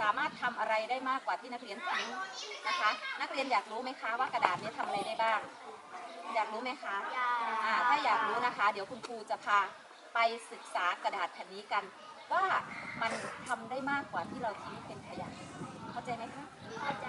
สามารถทำอะไรได้มากกว่าที่นักเรียนคิดนะคะ นักเรียนอยากรู้ไหมคะว่ากระดาษนี้ทำอะไรได้บ้าง อยากรู้ไหมคะอ่ถ้าอยากรู้นะคะ เดี๋ยวคุณครูจะพาไปศึกษากระดาษแผ่นนี้กัน ว่ามันทำได้มากกว่าที่เราทิ้งเป็นขยะเข้าใจไหมคะเข้าใจ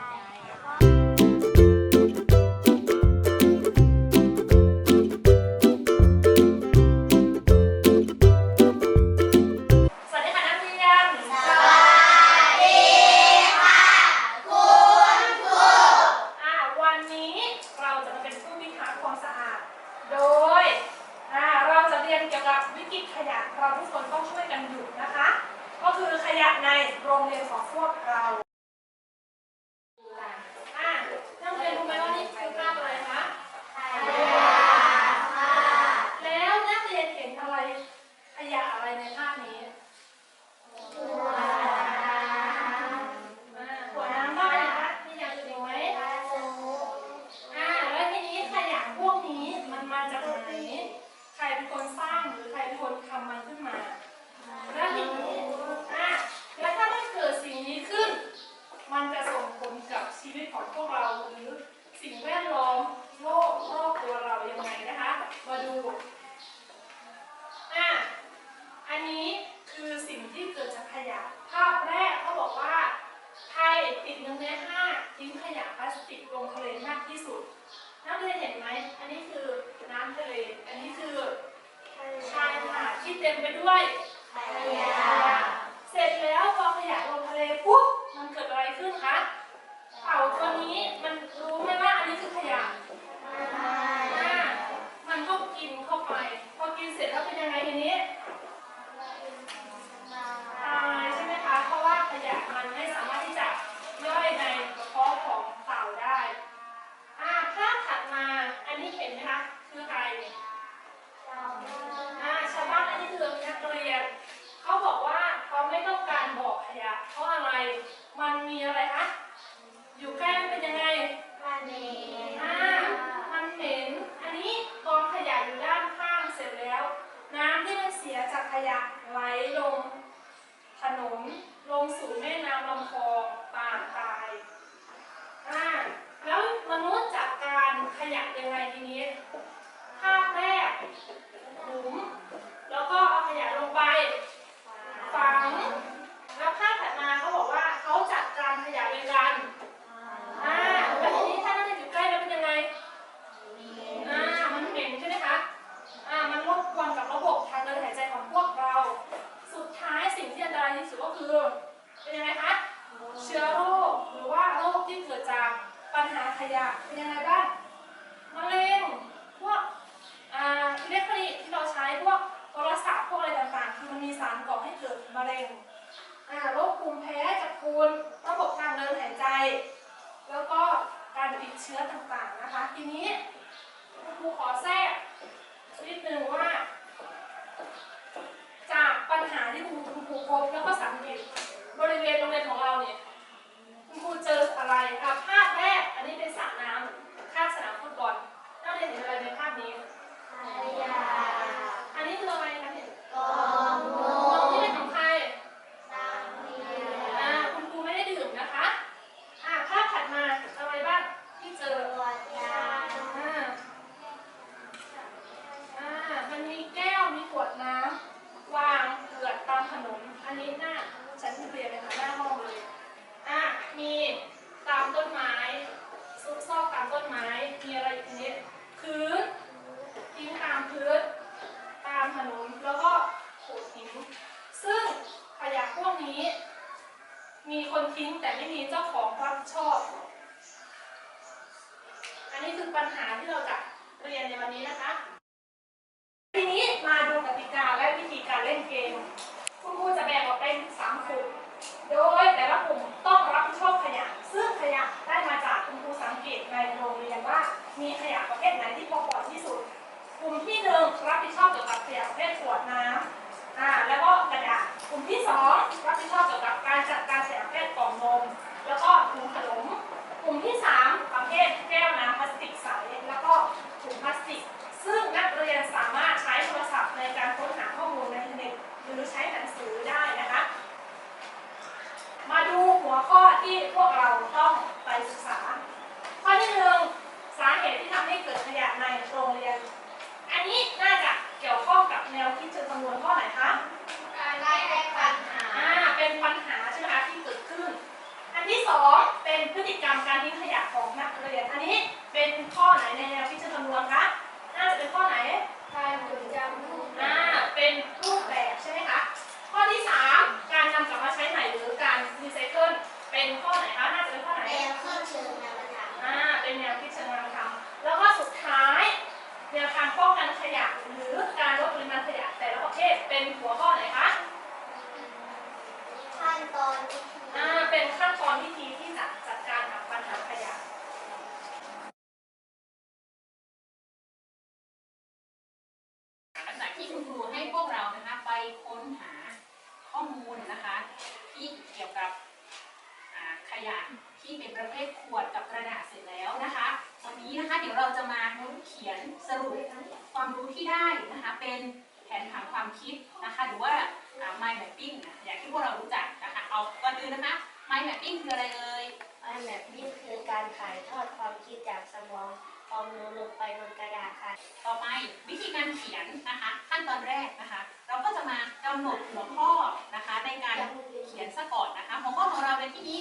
น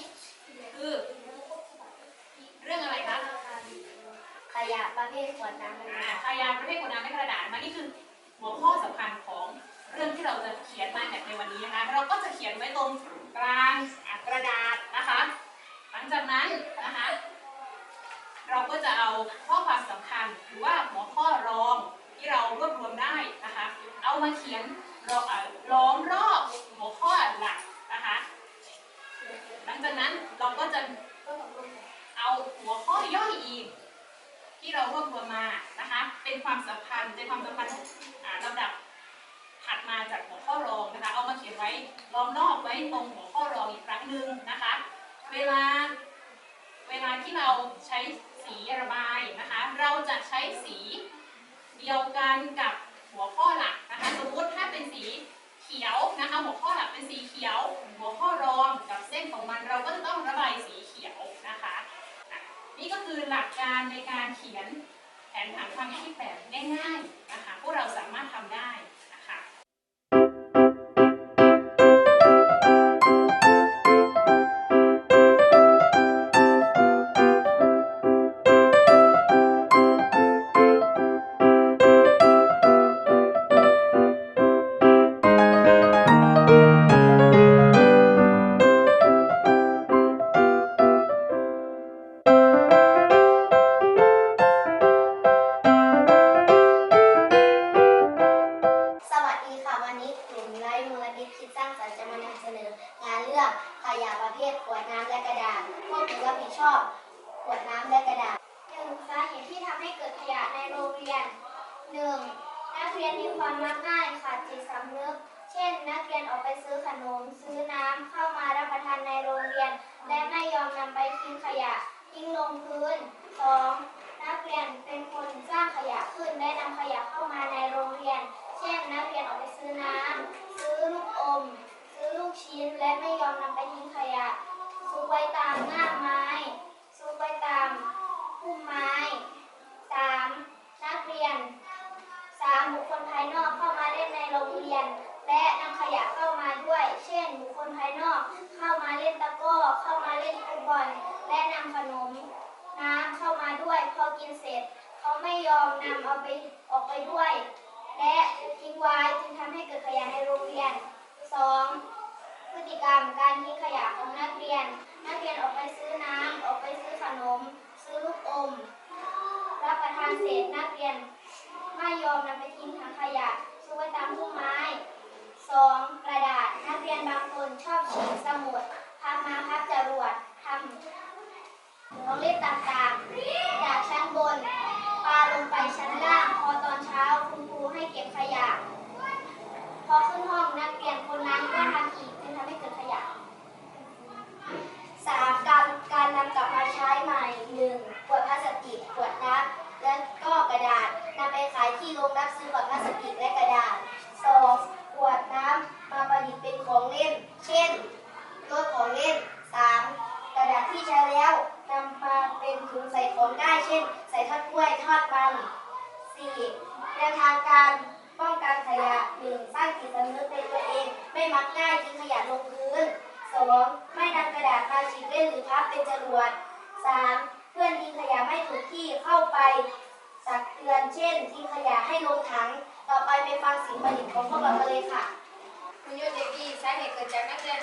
ที่นี้คือ เรื่องอะไรคะขยะประเภทขวดน้ำมันอ่าขยะประเภทกระดาษไม่กระดาษมานี่คือหัวข้อสำคัญของเรื่องที่เราจะเขียนมาแบบในวันนี้นะคะเราก็จะเขียนไว้ตรงกลางอะกระดาษนะคะ หลังจากนั้นนะคะเราก็จะเอาข้อความสำคัญหรือว่าหัวข้อรองที่เรารวบรวมได้นะคะ เอามาเขียนรอบอะล้อมรอบหัวข้อหลักนะคะหลัง จากนั้นเราก็จะเอาหัวข้อย่อยอีก ที่เรารวบรวมมานะคะ เป็นความสัมพันธ์เป็นความสัมพันธ์อ่าลำดับถัดมาจากหัวข้อรองนะคะ เอามาเขียนไว้ล้อมรอบไว้ตรงหัวข้อรองอีกครั้งหนึ่งนะคะ เวลาเวลาที่เราใช้สีระบายนะคะ เราจะใช้สีเดียวกันกับหัวข้อหลักนะคะ สมมติถ้าเป็นสี คือหลักการในการเขียนแผนผังความคิดแบบง่ายๆนะคะพวกเราสามารถทำได้ เรียนหนึ่งนักเรียนมีความมักง่ายขาดจิตสำนึก เช่น นักเรียนออกไปซื้อขนม ซื้อน้ำเข้ามารับประทานในโรงเรียน และไม่ยอมนำไปทิ้งขยะ ทิ้งลงพื้นสองนักเรียนเป็นคนสร้างขยะขึ้นและนำขยะเข้ามาในโรงเรียน เช่น นักเรียนออกไปซื้อน้ำซื้อลูกอม ซื้อลูกชิ้นและไม่ยอมนำไปทิ้งขยะซุกไว้ตามง่าไม้ซุกไว้ตามพุ่มไม้สาม นักเรียนสามบุคคลภายนอกเข้ามาเล่นในโรงเรียน และนำขยะเข้ามาด้วย เช่น บุคคลภายนอกเข้ามาเล่นตะก้อเข้ามาเล่นฟุตบอลและนำขนมน้ำเข้ามาด้วย พอกินเสร็จ เขาไม่ยอมนำเอาไปออกไปด้วย และทิ้งไว้จึงทำให้เกิดขยะในโรงเรียน 2. พฤติกรรมการทิ้งขยะของนักเรียน นักเรียนออกไปซื้อน้ำ ออกไปซื้อขนม ซื้อลูกอมานเสร็จนักเรียนไม่ยอมนำไปทิ้งถังขยะซุกไว้ตามพุ่มไม้ 2. กระดาษนักเรียนบางคนชอบฉีกสมุดพับมาพับจรวดทำของเล่นต่างๆ จากชั้นบนปาลงไปชั้นล่าง พอตอนเช้าคุณครูให้เก็บขยะ พอขึ้นห้องนักเรียนคนนั้นก็ทำอีกจึงทำให้เกิดขยะสามการการนำกลับมาใช้ใหม่หนึ่งขวดพลาสติกขวดน้ำ และก็กระดาษนำไปขายที่โรงรับซื้อขวดพลาสติกและกระดาษสองขวดน้ำมาประดิษฐ์เป็นของเล่น เช่นรถของเล่นสามกระดาษที่ใช้แล้วนำมาเป็นถุงใส่ของได้ เช่น ใส่ทอดกล้วยทอดมันสี่แนวทางการป้องกันขยะหนึ่งสร้างจิตสำนึกในตัวเอง ไม่มักง่ายทิ้งขยะลงพื้นสองไม่นำกระดาษมาฉีกเล่นหรือพับเป็นจรวดสาม เพื่อนทิ้งขยะไม่ถูกที่เข้าไปตักเตือนเช่นทิ้งขยะให้ลงถัง ต่อไปไปฟังสิ่งประดิษฐ์ของพวกเรากันเลยค่ะ คุณยุทธเด็กดีสาเหตุเกิดจากนักเรียน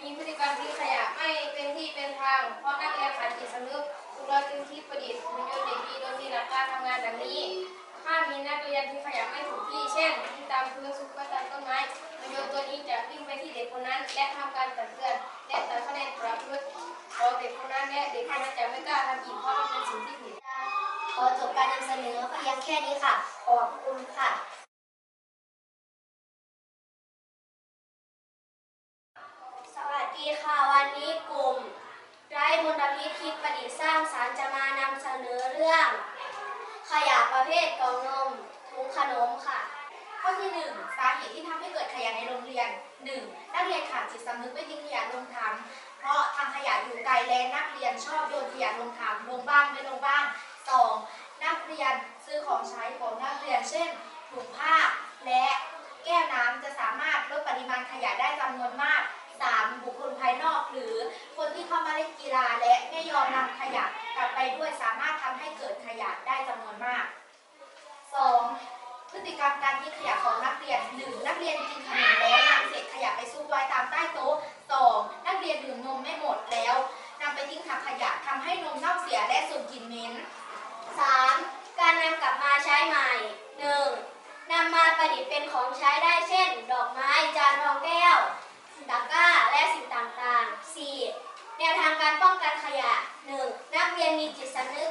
มีพฤติกรรมทิ้งขยะไม่เป็นที่เป็นทาง เพราะนักเรียนขาดจิตสำนึกครูเราจึงคิดประดิษฐ์คุณยุทธเด็กดีโดยมีหลักการทำงานดังนี้ ถ้ามีนักเรียนทิ้งขยะไม่ถูกที่ เช่นทิ้งตามพื้นซุกไว้ตามต้นไม้ คุณยุทธตัวนี้จะวิ่งไปที่เด็กคนนั้น และทำการตักเตือนและตัดคะแนนประพฤติของเด็กคนนั้นและเด็กคนนั้นจะไม่กล้าทำอีกเพราะมันเป็นสิ่งที่ผิดขอจบการนำเสนอเพียงแค่นี้ค่ะ ขอบคุณค่ะสวัสดีค่ะวันนี้กลุ่มไร้มลพิษคิดประดิษฐ์สร้างสรรค์จะมานำเสนอเรื่อง ขยะประเภทกล่องนมถุงขนมค่ะ ที่ 1 สาเหตุที่ทำให้เกิดขยะในโรงเรียน 1. นักเรียนขาดจิตสำนึกไม่ทิ้งขยะลงถังเพราะทางขยะอยู่ไกลและนักเรียนชอบโยนขยะลงถังลงบ้างไม่ลงบ้าง 2. นักเรียนซื้อของใช้ของนักเรียนเช่นถุงผ้า และแก้วน้ำจะสามารถลดปริมาณขยะได้จำนวนมาก 3. บุคคลภายนอกหรือคนที่เข้ามาเล่นกีฬาและไม่ยอมนำขยะกลับไปด้วยสามารถทำให้เกิดขยะได้จำนวนมาก 2. พฤติกรรมการทิ้งขยะของนักเรียน 1. นักเรียนกินขนมแล้วนำเศษขยะไปซุกไว้ตามใต้โต๊ะ 2. นักเรียนดื่มนมไม่หมดแล้วนำไปทิ้งถังขยะทำให้นมเน่าเสียและส่งกลิ่นเหม็น 3. การนำกลับมาใช้ใหม่ 1. นำมาประดิษฐ์เป็นของใช้ได้เช่น ดอกไม้จานรองแก้วตะกร้าและสิ่งต่างๆ 4. แนวทางการป้องกันขยะ 1. นักเรียนมีจิตสำนึก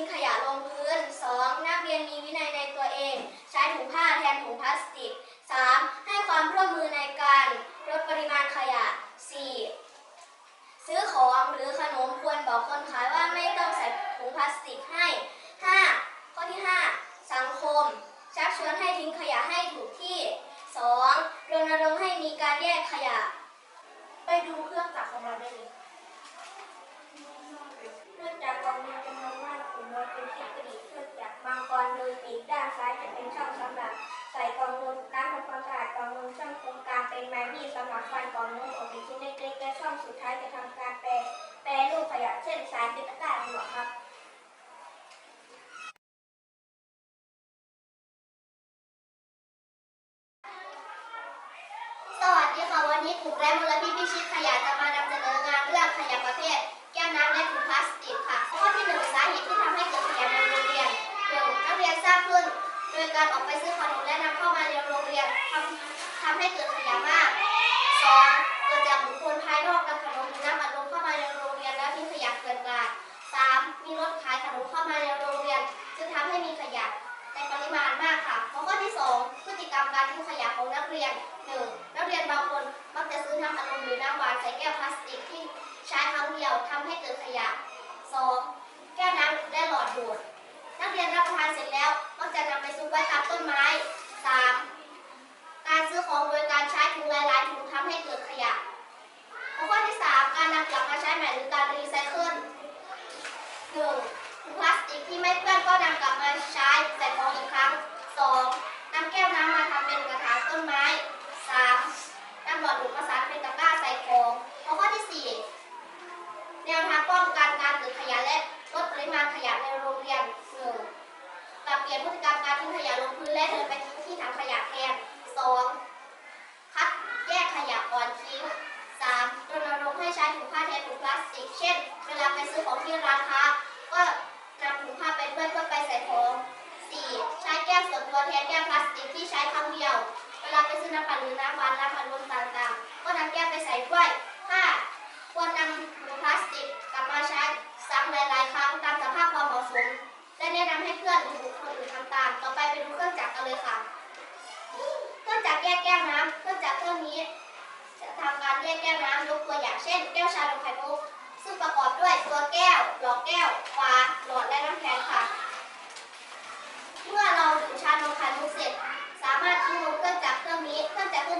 งขยะลงพื้น 2. นักเรียนมีวินัยในตัวเอง ใช้ถุงผ้าแทนถุงพลาสติก 3. ให้ความร่วมมือในการลดปริมาณขยะ 4. ซื้อของหรือขนมควรบอกคนขายว่าไม่ต้องใส่ถุงพลาสติกให้ 5. ข้อที่ 5 สังคม ชักชวนให้ทิ้งขยะให้ถูกที่ 2. รณรงค์ให้มีการแยกขยะ ไปดูเครื่องจักรของเราได้เลย เป็นไม้มีสำหรับฟันก่องนมออกเป็นชิ้นเล็กๆและช่องสุดท้ายจะทำการแปรแปรรูปขยะเช่นสารเป็นตะกร้าหัวครับสวัสดีค่ะวันนี้กลุ่มไร้มลพิพิชิตขยะจะมานำเสนองานเรื่องขยะประเภท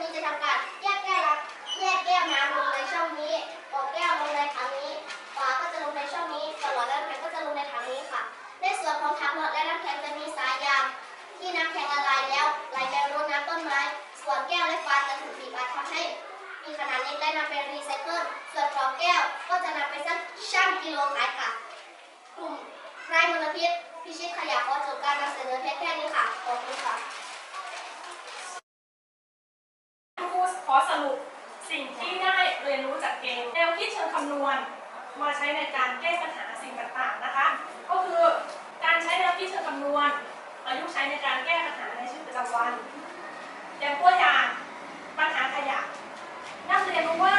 นี้จะทำการแยกแก้วแยกแก้วน้ำลงในช่องนี้ออกแก้วลงในถังนี้ฝาก็จะลงในช่องนี้ส่วนหลอดและน้ำแข็งก็จะลงในถังนี้ค่ะ ในส่วนของถังหลอดและน้ำแข็งจะมีสายยางที่น้ำแข็งละลายแล้วไหลไปรดน้ำต้นไม้ ส่วนแก้วและฟาจะถูกบีบอัดทำให้มีขนาดเล็กและนำไปรีไซเคิลส่วนปอกแก้วก็จะนำไปชั่งชั่งกิโลขายค่ะกลุ่มไร้มลพิษพิชิตขยะขอจบการนำเสนอเพียงแค่นี้ค่ะขอบคุณค่ะ ครูขอสรุปสิ่งที่ได้เรียนรู้จากเกมแนวคิดเชิงคำนวณ มาใช้ในการแก้ปัญหาสิ่งต่างๆนะคะ ก็คือการใช้แนวคิดเชิงคำนวณประยุกต์ใช้ในการแก้ปัญหาในชีวิตประจำวัน อย่างตัวอย่างปัญหาขยะนักเรียนรู้ว่า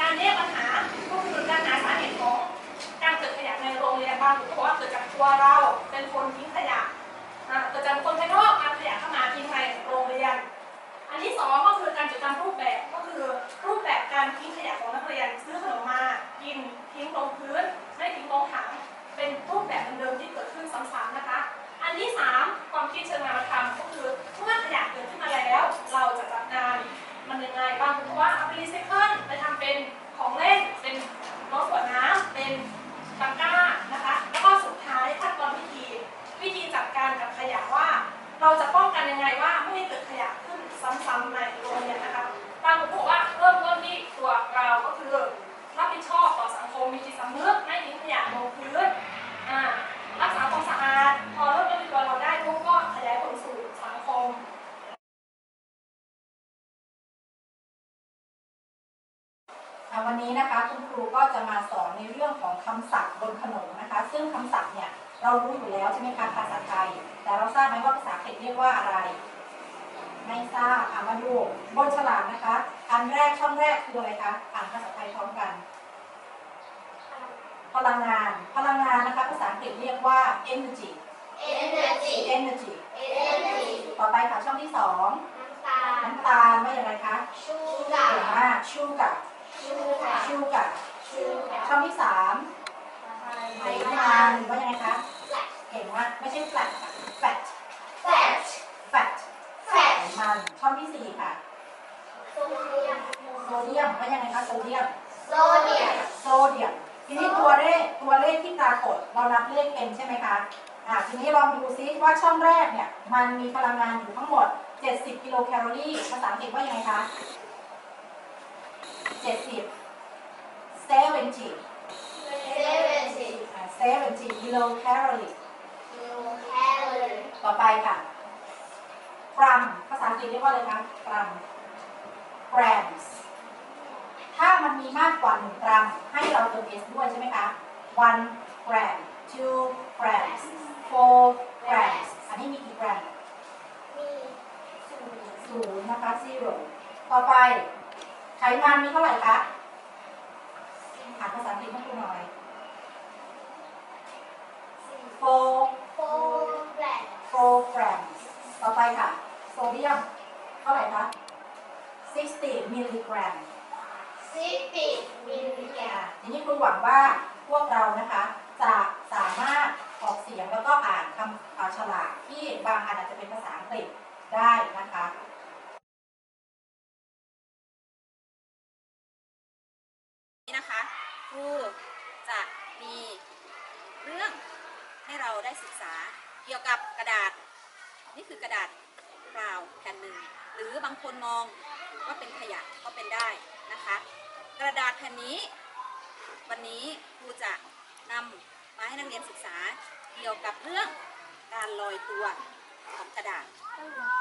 การแยกปัญหาก็คือการหาสาเหตุของการเกิดขยะในโรงเรียนบางคนก็บอกว่าเกิดจากตัวเราเป็นคนทิ้งขยะอ่าเกิดจากคนภายนอกเอาขยะเข้ามาทิ้งในโรงเรียน อันที่สองก็คือการจดจำรูปแบบก็คือรูปแบบการทิ้งขยะของนักเรียนซื้อขนมมากิน ทิ้งลงพื้น ไม่ทิ้งลงถัง เป็นรูปแบบเดิมที่เกิดขึ้นซ้ำๆนะคะ อันที่สามความคิดเชิงนามธรรมก็คือเมื่อขยะเกิดขึ้นมาแล้ว เราจะจัดการมันยังไงบางคนบอกว่าเอาไปรีไซเคิลไปทำเป็นของเล่นเป็นรถขวดน้ำเป็นตะกร้านะคะ แล้วก็สุดท้ายขั้นตอนวิธี วิธีจัดการกับขยะว่า เราจะป้องกันยังไงว่าไม่ให้เกิดขยะขึ้นซ้ำๆในโรงเรียนนะคะบางคนบอกว่าเริ่มต้นที่ตัวเราก็คือรับผิดชอบ คมมีจิตสำนึกไม่ทิ้งขยะลงพื้นรักษาความสะอาด พอเริ่มต้นที่ตัวเราได้ปุ๊บก็ขยายผลสู่สังคมวันนี้นะคะคุณครูก็จะมาสอนในเรื่องของคำศัพท์บนขนมนะคะ ซึ่งคำศัพท์เนี่ยเรารู้อยู่แล้วใช่ไหมคะภาษาไทย แต่เราทราบไหมว่าภาษาอังกฤษเรียกว่าอะไร ไม่ทราบอะมาดูบนฉลากนะคะ อันแรกช่องแรกคืออะไรคะอ่านภาษาไทยพร้อมกัน พลังงาน พลังงานนะคะ ภาษาอังกฤษเรียกว่า energy Energy energy Energy ต่อไปค่ะช่องที่สองน้ำตาลน้ำตาลว่าอย่างไรคะชูกาเก่งมากชูกะชูกาชูกะชูกาช่องที่สามไขมันว่ายังไงคะเก่งมากไม่ใช่ flat ค่ะ fat fat fat ไข fat มันช่องที่สี่ค่ะโซเดียมโซเดียมว่ายังไงคะโซเดียมโซเดียมโซเดียม ทีนี้ตัวเลขตัวเลขที่ปรากฏเรานับเลขเป็นใช่ไหมคะอ่าทีนี้ลองดูซิว่าช่องแรกเนี่ยมันมีพลังงานอยู่ทั้งหมด 70 กิโลแคลอรี่ภาษาอังกฤษว่ายังไงคะ70 70เซเวนตี้อ่า70กิโลแคลอรี่กิโลแคลอรี่ต่อไปค่ะกรัมภาษาอังกฤษเรียกว่าอะไรคะกรัม grams ถ้ามันมีมากกว่า 1 กรัม ให้เราเติม s ด้วยใช่ไหมคะ 1 gram 2 grams 4 grams อันนี้มีกี่กรัมมีศูนย์ศูนย์นะคะ zero ต่อไป ไขมันมีเท่าไหร่คะอ่านภาษาอังกฤษให้ดูหน่อย4โฟร์แบล็ค4 grams ต่อไปค่ะ โซเดียม เท่าไหร่คะ 60 มิลลิกรัม สิบปีมิลลิกรัอ่าทีนี้คุณหวังว่าพวกเรานะคะจะสามารถออกเสียงแล้วก็อ่านคำอ่าฉลากที่บางอันอาจจะเป็นภาษาอังกฤษได้นะคะ นี่นะคะครูจะมีเรื่องให้เราได้ศึกษาเกี่ยวกับกระดาษ นี่คือกระดาษเปล่าแผ่นหนึ่ง หรือบางคนมองว่าเป็นขยะก็เป็นได้นะคะ กระดาษแผ่นนี้ วันนี้ครูจะนำมาให้นักเรียนศึกษาเกี่ยวกับเรื่องการลอยตัวของกระดาษ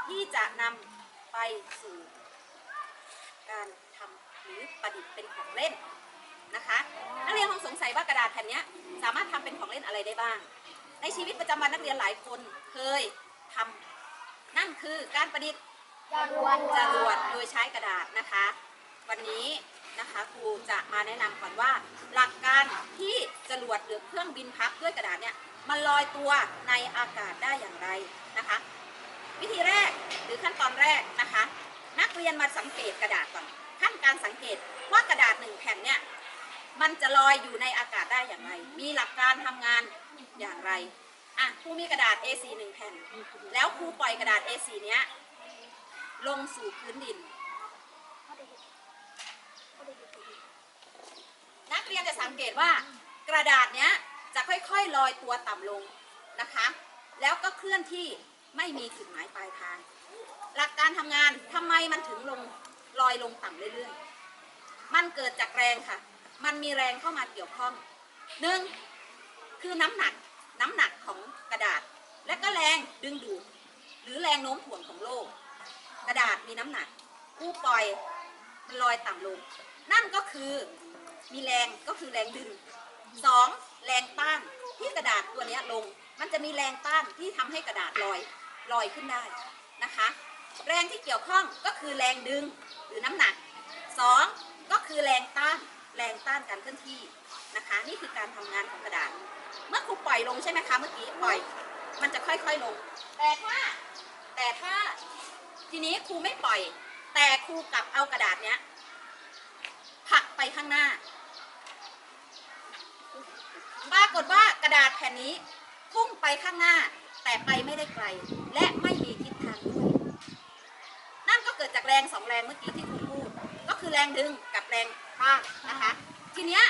ที่จะนำไปสู่การทำหรือประดิษฐ์เป็นของเล่นนะคะนักเรียนคงสงสัยว่ากระดาษแผ่นเนี้ยสามารถทำเป็นของเล่นอะไรได้บ้าง ในชีวิตประจำวันนักเรียนหลายคนเคยทำนั่นคือการประดิษฐ์จรวดจรวดโดยใช้กระดาษนะคะ วันนี้นะคะครูจะมาแนะนำก่อนว่า หลักการที่จรวดหรือเครื่องบินพับด้วยกระดาษเนี่ยมันลอยตัวในอากาศได้อย่างไรนะคะ วิธีแรกหรือขั้นตอนแรกนะคะ นักเรียนมาสังเกตกระดาษก่อนขั้นการสังเกตว่ากระดาษหนึ่งแผ่นเนี่ยมันจะลอยอยู่ในอากาศได้อย่างไร มีหลักการทำงานอย่างไรอะครูมีกระดาษ A4 หนึ่งแผ่น แล้วครูปล่อยกระดาษ A4 เนี้ยลงสู่พื้นดิน นักเรียนจะสังเกตว่ากระดาษเนี้ยจะค่อยๆลอยตัวต่ำลงนะคะ แล้วก็เคลื่อนที่ ไม่มีจุดหมายปลายทาง หลักการทำงานทำไมมันถึงลงลอยลงต่ำเรื่อยๆ มันเกิดจากแรงค่ะ มันมีแรงเข้ามาเกี่ยวข้องหนึ่งคือน้ำหนักน้ำหนักของกระดาษ และก็แรงดึงดูดหรือแรงโน้มถ่วงของโลก กระดาษมีน้ำหนักผู้ปล่อยมันลอยต่ำลง นั่นก็คือมีแรงก็คือแรงดึงสองแรงต้านที่กระดาษตัวนี้ลง มันจะมีแรงต้านที่ทำให้กระดาษลอย ลอยขึ้นได้นะคะ แรงที่เกี่ยวข้องก็คือแรงดึงหรือน้ำหนักสองก็คือแรงต้านแรงต้านการเคลื่อนที่นะคะ นี่คือการทำงานของกระดาษ เมื่อครูปล่อยลงใช่ไหมคะเมื่อกี้ปล่อย มันจะค่อยๆลง แต่ถ้าแต่ถ้าทีนี้ครูไม่ปล่อย แต่ครูกลับเอากระดาษเนี้ยผลักไปข้างหน้าปรากฏว่ากระดาษแผ่นนี้พุ่งไปข้างหน้า แต่ไปไม่ได้ไกล และไม่มีทิศทางด้วยนั่นก็เกิดจากแรงสองแรงเมื่อกี้ที่ครูพูด ก็คือแรงดึงกับแรงต้านนะคะ ทีเนี้ย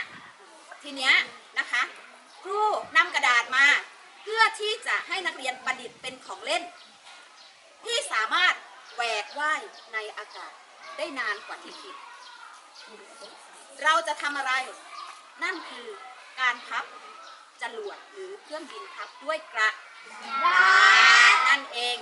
ทีเนี้ยนะคะ ครูนำกระดาษมา เพื่อที่จะให้นักเรียนประดิษฐ์เป็นของเล่น ที่สามารถแหวกว่ายในอากาศได้นานกว่าที่คิด เราจะทำอะไร นั่นคือการพับจรวดหรือเครื่องบินพับด้วยกระ นั่นเอง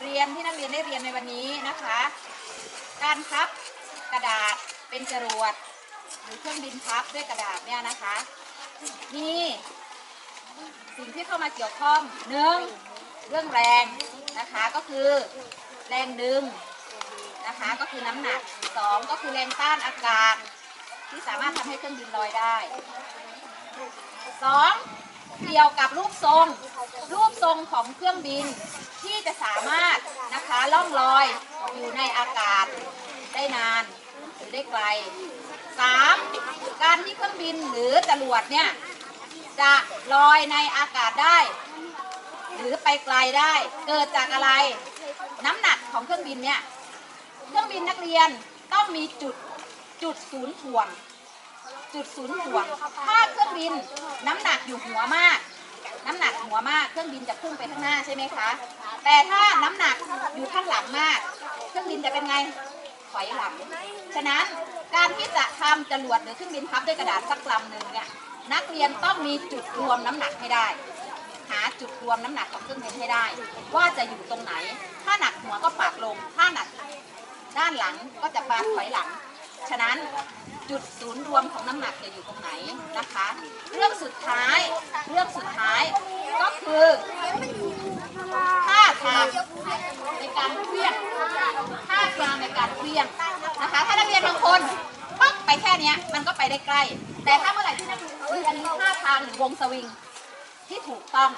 เรียนที่นักเรียนได้เรียนในวันนี้นะคะ การพับกระดาษเป็นจรวดหรือเครื่องบินพับด้วยกระดาษเนี่ยนะคะมีสิ่งที่เข้ามาเกี่ยวข้องหนึ่งเรื่องแรงนะคะก็คือแรงดึงนะคะก็คือน้ำหนักสองก็คือแรงต้านอากาศที่สามารถทำให้เครื่องบินลอยได้สอง เกี่ยวกับรูปทรง รูปทรงของเครื่องบินที่จะสามารถนะคะล่องลอยอยู่ในอากาศได้นานหรือได้ไกล 3. การที่เครื่องบินหรือจรวดเนี่ยจะลอยในอากาศได้ หรือไปไกลได้เกิดจากอะไร น้ำหนักของเครื่องบินเนี่ยเครื่องบินนักเรียนต้องมีจุดจุดศูนย์ถ่วง จุดศูนย์ถ่วงถ้าเครื่องบินน้ำหนักอยู่หัวมาก น้ำหนักหัวมาก เครื่องบินจะพุ่งไปข้างหน้าใช่ไหมคะ แต่ถ้าน้ำหนักอยู่ข้างหลังมาก เครื่องบินจะเป็นไง ถอยหลัง ฉะนั้นการที่จะทำจรวดหรือเครื่องบินพับด้วยกระดาษสักลำหนึ่งเนี่ย นักเรียนต้องมีจุดรวมน้ำหนักให้ได้ หาจุดรวมน้ำหนักของเครื่องบินให้ได้ ว่าจะอยู่ตรงไหน ถ้าหนักหัวก็ปากลง ถ้าหนักด้านหลังก็จะปาถอยหลัง ฉะนั้น จุดศูนย์รวมของน้ำหนักจะอยู่ตรงไหนนะคะ เรื่องสุดท้ายเรื่องสุดท้ายก็คือท่าทางในการเคลื่อนท่าทางในการเคลื่อนนะคะ ถ้านักเรียนบางคนปั๊บไปแค่นี้มันก็ไปได้ใกล้ แต่ถ้าเมื่อไหร่ที่นักเรียนมีท่าทางหรือวงสวิงที่ถูกต้อง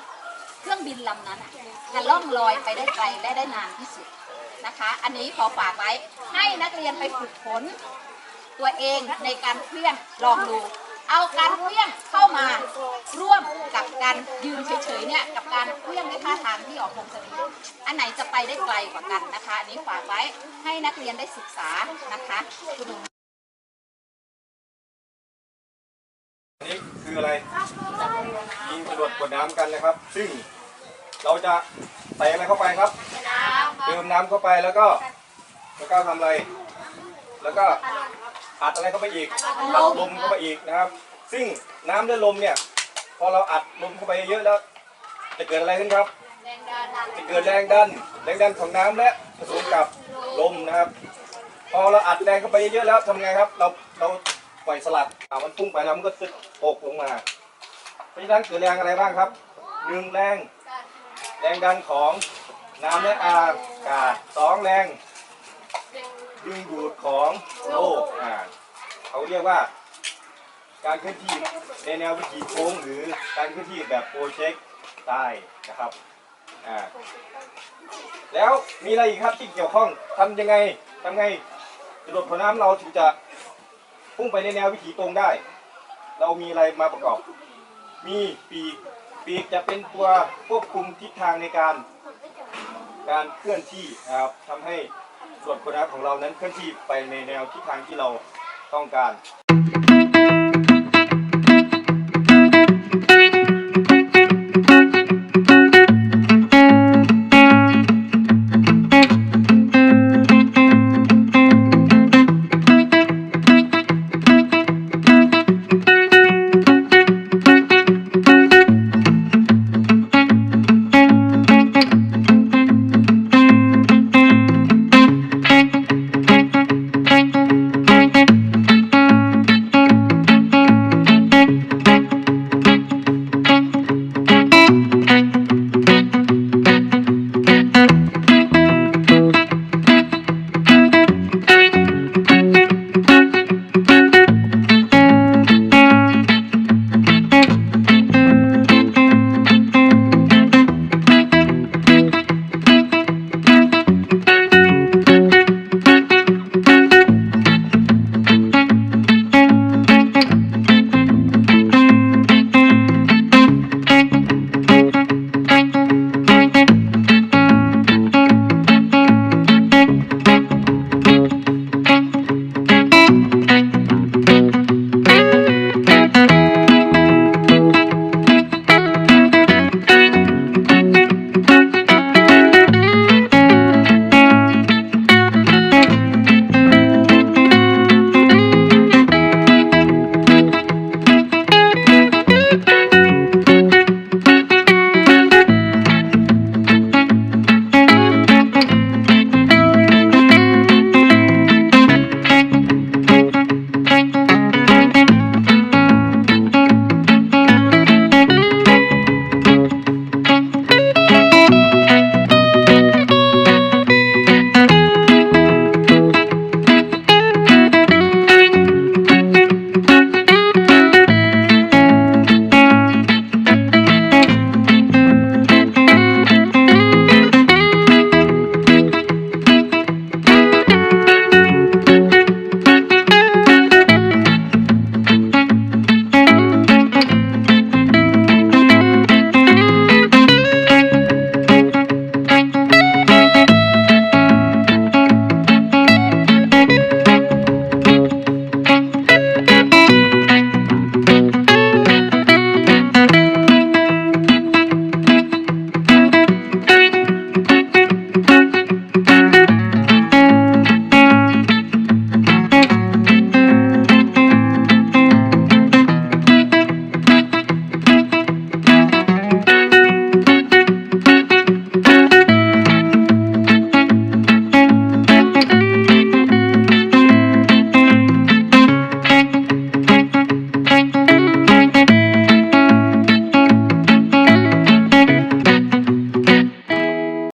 เครื่องบินลำนั้นจะล่องลอยไปได้ไกลและได้นานที่สุดนะคะ อันนี้ขอฝากไว้ให้นักเรียนไปฝึกฝน ตัวเองในการเคลื่อนลองดู เอาการเคลื่อนเข้ามาร่วมกับการยืนเฉยๆเนี่ยกับการเคลื่อนด้วยท่าทางที่ออกวงสวิงอันไหนจะไปได้ไกลกว่ากันนะคะ อันนี้ฝากไว้ให้นักเรียนได้ศึกษานะคะคุณหนูอันนี้คืออะไรยิงจรวดกวดน้ำกันนะครับ ซึ่งเราจะใส่อะไรเข้าไปครับเติมน้ำเข้าไปแล้วก็ แล้วก็ทำอะไร แล้วก็ อัดอะไรเข้าไปอีกอัดลมเข้าไปอีกนะครับ ซึ่งน้ำและลมเนี่ย พอเราอัดลมเข้าไปเยอะแล้ว จะเกิดอะไรขึ้นครับ จะเกิดแรงดัน แรงดันของน้ำและผสมกับลมนะครับ พอเราอัดแรงเข้าไปเยอะๆแล้วทำไงครับ เราเราปล่อยสลัดอ่ามันพุ่งไปแล้วมันก็ตึกตกลงมา เพราะฉะนั้นเกิดแรงอะไรบ้างครับหนึ่งแรง แรงดันของน้ำและอากาศสองแรง ดึงดูดของโลกอ่าเขาเรียกว่า การเคลื่อนที่ในแนววิถีโค้งหรือการเคลื่อนที่แบบโปรเจกต์ตายนะครับอ่าแล้วมีอะไรอีกครับที่เกี่ยวข้องทำยังไงทำไงจรวดผลน้ำเราถึงจะพุ่งไปในแนววิถีตรงได้ เรามีอะไรมาประกอบ มีปีกปีกจะเป็นตัวควบคุมทิศทางในการ การเคลื่อนที่นะครับทำให้ ส่วนผลน้ำของเรานั้นเคลื่อนที่ไปในแนวทิศทางที่เราต้องการ